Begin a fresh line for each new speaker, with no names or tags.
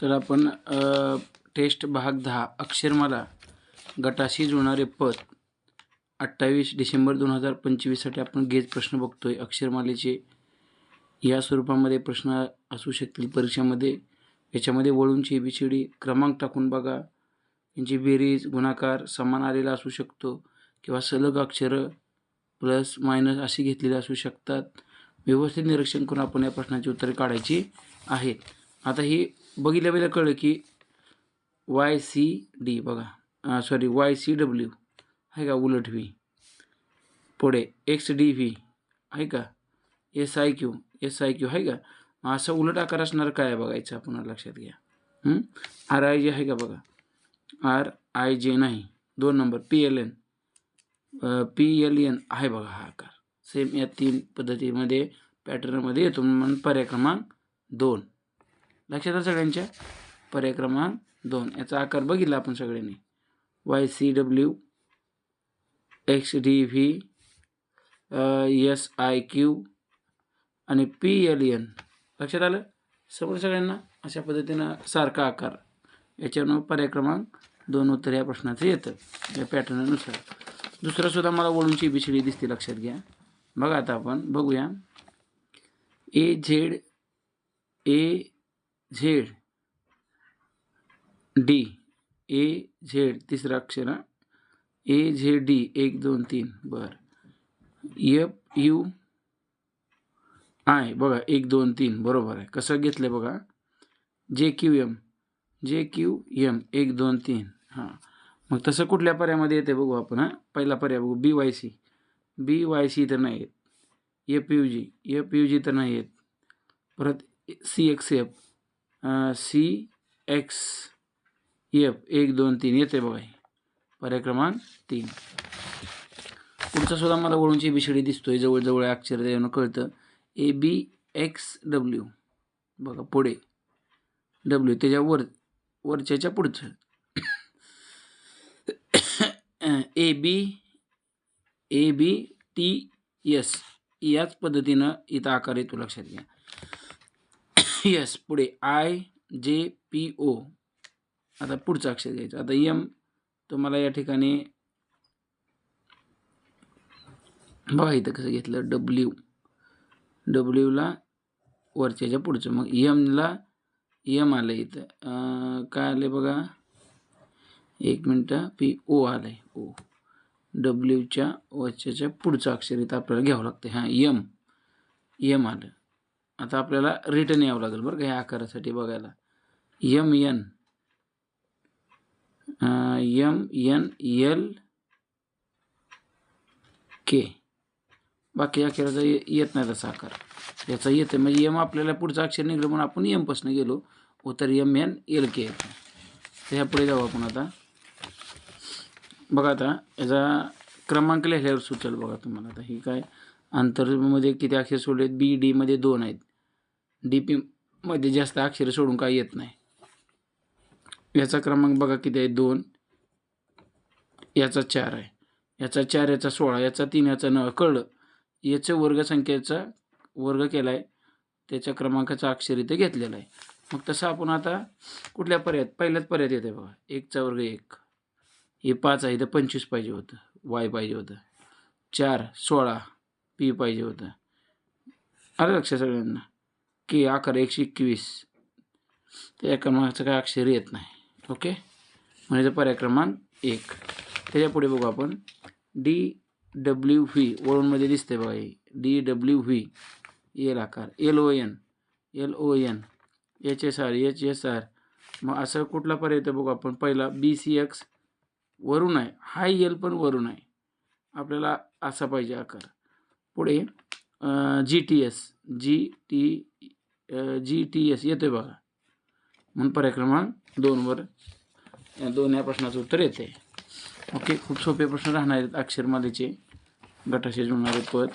तर आपण टेस्ट भाग दहा अक्षरमाला गटाशी जुळणारे पद अठ्ठावीस डिसेंबर दोन हजार पंचवीससाठी आपण गेज प्रश्न बघतो आहे अक्षरमालेचे या स्वरूपामध्ये प्रश्न असू शकतील. परीक्षेमध्ये याच्यामध्ये वळूंची बी सी डी क्रमांक टाकून बघा. यांची बेरीज गुणाकार समान आलेला असू शकतो किंवा सलग अक्षरं प्लस मायनस अशी घेतलेली असू शकतात. व्यवस्थित निरीक्षण करून आपण या प्रश्नाची उत्तरे काढायची आहेत. आता ही बघितल्या बघितल्या कळलं की वाय सी डी बघा. सॉरी वाय सी डब्ल्यू आहे का? उलट व्ही पुढे एक्स डी व्ही आहे का? S I Q S I Q आहे का? मग असं उलट आकार असणार काय बघायचं आपण? लक्षात घ्या. आर आय जे आहे का बघा? आर आय जे नाही. दोन number. P L N P L N आहे बघा हा आकार. सेम या तीन पद्धतीमध्ये पॅटर्नमध्ये येतो. म्हणून पर्याय क्रमांक दोन. लक्षात आहे सगळ्यांच्या. पर्याय क्रमांक दोन. याचा आकार बघितला आपण सगळ्यांनी. Y C W X D V S I Q आणि पी एल एन लक्षात आलं? समोर सगळ्यांना अशा पद्धतीनं सारखा आकार. याच्यानं पर्याय क्रमांक दोन उत्तर या प्रश्नाचं येतं. या पॅटर्ननुसार दुसरं सुद्धा मला वळूंची बिछडी दिसते लक्षात घ्या. बघा आता आपण बघूया. A Z A Z. D. A Z. तिसरा अक्षर हा? A Z D. एक दोन तीन. बर. F U I. बघा एक दोन तीन. बरोबर आहे. कसं घेतलं आहे बघा? J Q M. J Q M. एक दोन तीन. हां. मग तसं कुठल्या पर्यायामध्ये येते बघू आपण हां? पहिला पर्याय बघू. B Y C B Y C तर नाही येत. F U G F U G तर नाही येत. परत C X F C X F एक दोन तीन. येते बघा पर्याय क्रमांक तीन. पुढचा सुद्धा मला वळूंची बिछडी दिसतोय. जवळजवळ अक्षर त्याच्यानं कळतं. ए बी एक्स डब्ल्यू बघा पुढे. डब्ल्यू त्याच्या वर वरच्याच्या पुढचं. A B A B T S याच पद्धतीनं इथं आकार येतो लक्षात घ्या. यस पुढे आय जे पी ओ आता पुढचं अक्षर घ्यायचं. आता यम तुम्हाला या ठिकाणी बघा इथं कसं घेतलं. डब्ल्यू डब्ल्यूला वरच्याच्या पुढचं. मग यमला यम आलं इथं. काय आलं बघा? एक मिनटं. पी ओ आलं आहे ओ डब्ल्यूच्या वरच्याच्या पुढचं अक्षर इथं आपल्याला घ्यावं लागतं हां यम यम आलं. आता आपल्याला रिटर्न यावं लागेल बरं का ह्या आकारासाठी बघायला. M N M N L K बाकी अखेराचा ये- येत नाही तसा आकार. याचा येतं म्हणजे यम आपल्याला पुढचं अक्षर निघलं म्हणून आपण यमपासून गेलो. उत्तर यम एन एल के येतं तर ह्या पुढे जाऊ आपण आता. बघा आता याचा क्रमांक लिहिल्यावर सुचेल बघा तुम्हाला. आता ही काय? अंतरमध्ये किती अक्षर सोडले आहेत बी डीमध्ये दोन आहेत. डी पीमध्ये जास्त अक्षर सोडून काही येत नाही. याचा क्रमांक बघा किती आहे? दोन. याचा चार आहे. याचा चार याचा सोळा याचा तीन याचा नऊ. कळलं? याचं वर्गसंख्येचा वर्ग केला आहे त्याच्या क्रमांकाचा अक्षर इथे घेतलेला आहे. मग तसं आपण आता कुठल्या पर्यायात? पहिल्याच पर्यायात येते बघा. एकचा वर्ग एक. हे पाच आहे. इथं पंचवीस पाहिजे होतं. वाय पाहिजे होतं. चार सोळा पी पाहिजे होतं. आलं लक्ष सगळ्यांना? की अकरा एकशे एकवीस. त्या क्रमांकाचं काय अक्षर येत नाही. ओके? म्हणजे पर्याय क्रमांक एक. त्याच्यापुढे बघू आपण. डी डब्ल्यू व्ही वळूनमध्ये दिसते बघा हे. डी डब्ल्यू व्ही एल आकार. L O N L O N H S R H S R मग असं कुठला पर्याय येतं बघू आपण. पहिला बी सी एक्स वरून आहे. हाय एल पण वरून आहे. आपल्याला असा पाहिजे आकार. पुढे G T S G T G T S येतो आहे बघा. म्हणून पर्याय क्रमांक दोनवर या दोन या प्रश्नाचं उत्तर येते ओके खूप सोपे प्रश्न राहणार आहेत. अक्षरमालेचे गटाशी जुळणारे पद.